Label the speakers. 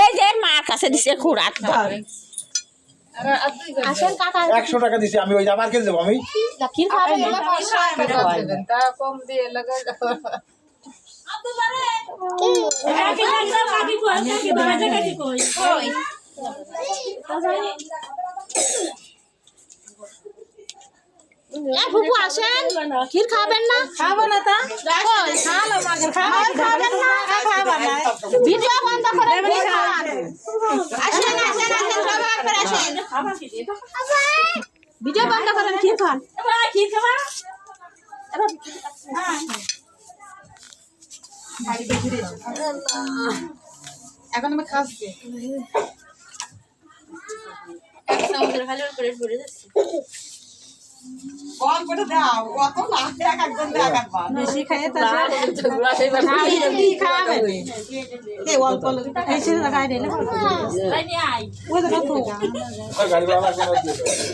Speaker 1: এই যে মার কাছে দিছে খুড়াত
Speaker 2: ধর।
Speaker 1: আসেন কাকা
Speaker 3: একশো টাকা দিছি আমি ওই আবার কে যাব আমি
Speaker 4: কম দিয়ে লাগা
Speaker 1: ফুপু আসেন। ক্ষীর খাবেন না?
Speaker 2: খাব না তা। খাব খাবেন না খাব না।
Speaker 1: ভিডিও বন্ধ করে
Speaker 2: আসেন আসেন আসেন সবাই একবার আসেন।
Speaker 1: ভিডিও বন্ধ করেন ক্ষীর খান।
Speaker 4: এখন আমি খাচ্ছি।
Speaker 2: কম করে দাও কত না এক একজন দেখ একবার। বেশি খাইয়ে তো কি খাবে। কে অল্প লোক এই ছিল না। খাই দিলে ওই দেখো
Speaker 3: গাড়ি না।